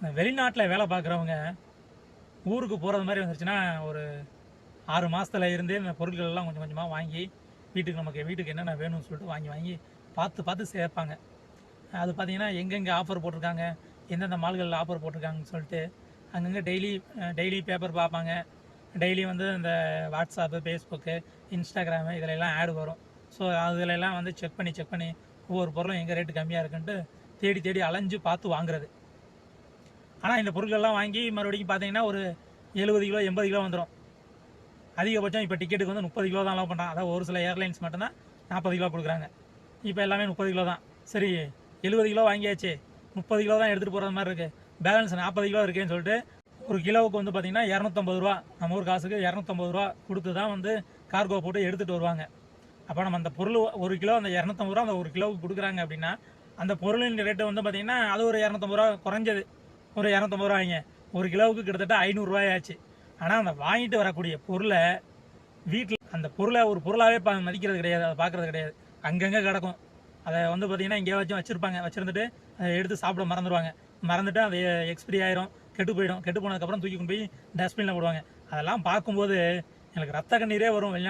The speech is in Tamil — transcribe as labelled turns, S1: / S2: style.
S1: இந்த வெளிநாட்டில் வேலை பார்க்குறவங்க ஊருக்கு போகிறது மாதிரி வந்துருச்சுன்னா ஒரு ஆறு மாதத்தில் இருந்தே இந்த பொருட்கள் எல்லாம் கொஞ்சம் கொஞ்சமாக வாங்கி வீட்டுக்கு நமக்கு வீட்டுக்கு என்னென்ன வேணும்னு சொல்லிட்டு வாங்கி வாங்கி பார்த்து பார்த்து சேர்ப்பாங்க. அது பார்த்தீங்கன்னா எங்கெங்கே ஆஃபர் போட்டிருக்காங்க எந்தெந்த மால்களில் ஆஃபர் போட்டிருக்காங்கன்னு சொல்லிட்டு அங்கங்கே டெய்லி டெய்லி பேப்பர் பார்ப்பாங்க. டெய்லி வந்து இந்த வாட்ஸ்அப்பு ஃபேஸ்புக்கு இன்ஸ்டாகிராமு இதிலெல்லாம் ஆட் வரும். ஸோ அதிலெல்லாம் வந்து செக் பண்ணி செக் பண்ணி ஒவ்வொரு பொருளும் எங்கே ரேட்டு கம்மியாக இருக்குன்ட்டு தேடி தேடி அலைஞ்சு பார்த்து வாங்குறது. ஆனால் இந்த பொருட்கள்லாம் வாங்கி மறுபடியும் பார்த்தீங்கன்னா ஒரு எழுபது கிலோ எண்பது கிலோ வந்துடும் அதிகபட்சம் இப்போ டிக்கெட்டுக்கு வந்து முப்பது கிலோ தான் அலோவ் பண்ணுறான் அதாவது ஒரு சில ஏர்லைன்ஸ் மட்டும்தான் நாற்பது கிலோ கொடுக்குறாங்க. இப்போ எல்லாமே முப்பது கிலோ தான். சரி எழுபது கிலோ வாங்கியாச்சு. முப்பது கிலோ தான் எடுத்துகிட்டு போகிற மாதிரி இருக்குது பேலன்ஸ் நாற்பது கிலோ இருக்கேன்னு சொல்லிட்டு ஒரு கிலோவுக்கு வந்து பார்த்தீங்கன்னா இரநூத்தம்பது ரூபா. நம்ம ஊர் காசுக்கு இரநூத்தம்பது ரூபா கொடுத்து தான் வந்து கார்கோ போட்டு எடுத்துகிட்டு வருவாங்க. அப்போ நம்ம அந்த பொருள் ஒரு கிலோ அந்த இரநூத்தம்பது ரூபா அந்த ஒரு கிலோவுக்கு கொடுக்குறாங்க அப்படின்னா அந்த பொருளின் ரேட்டு வந்து பார்த்தீங்கன்னா அது ஒரு இரநூத்தம்பது ரூபா குறைஞ்சது. ஒரு இரநூத்தம்பது ரூபாய்ங்க ஒரு கிலோவுக்கு கிட்டத்தட்ட ஐநூறுரூவாயாச்சு ஆனால் அந்த வாங்கிட்டு வரக்கூடிய பொருளை வீட்டில் அந்த பொருளை ஒரு பொருளாகவே பா மதிக்கிறது கிடையாது. அதை பார்க்கறது கிடையாது. அங்கங்கே கிடக்கும். அதை வந்து பார்த்தீங்கன்னா எங்கேயாச்சும் வச்சுருப்பாங்க. வச்சுருந்துட்டு அதை எடுத்து சாப்பிட மறந்துடுவாங்க மறந்துட்டு அது எக்ஸ்பிரி ஆயிரும். கெட்டு போயிடும். கெட்டு போனதுக்கப்புறம் தூக்கி கொண்டு போய் டஸ்ட்பினில் போடுவாங்க. அதெல்லாம் பார்க்கும்போது எனக்கு ரத்த கண்ணீரே வரும். வெளிநாட்டு